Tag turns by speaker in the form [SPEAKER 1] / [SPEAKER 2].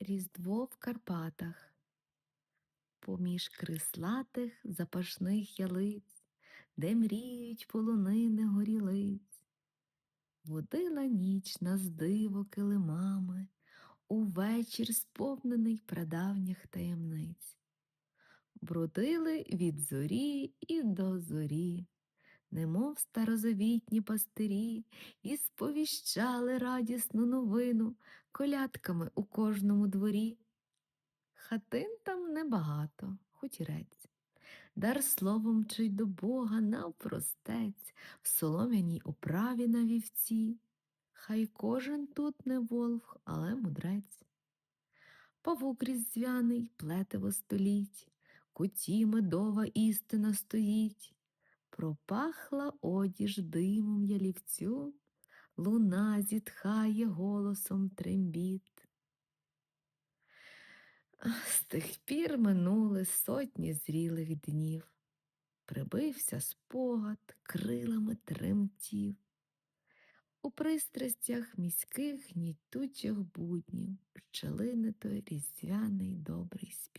[SPEAKER 1] Різдво в Карпатах. Поміж крислатих запашних ялиць, де мріють полонини горілиць, водила ніч нас диво килимами, увечір сповнений прадавніх таємниць. Бродили від зорі і до зорі, немов старозавітні пастирі, і сповіщали радісну новину колядками у кожному дворі. Хатин там небагато, хутірець, дар словом чий до Бога навпростець, в солом'яній оправі на вівці. Хай кожен тут не волх, але мудрець. Павук різдвяний плете століть, куті медова істина стоїть. Пропахла одіж димом ялівцю, луна зітхає голосом трембіт. З тих пір минули сотні зрілих днів. Прибився спогад, крилами тремтів. У пристрастях міських гнітучих буднів Пчелини той різдвяний добрий спів.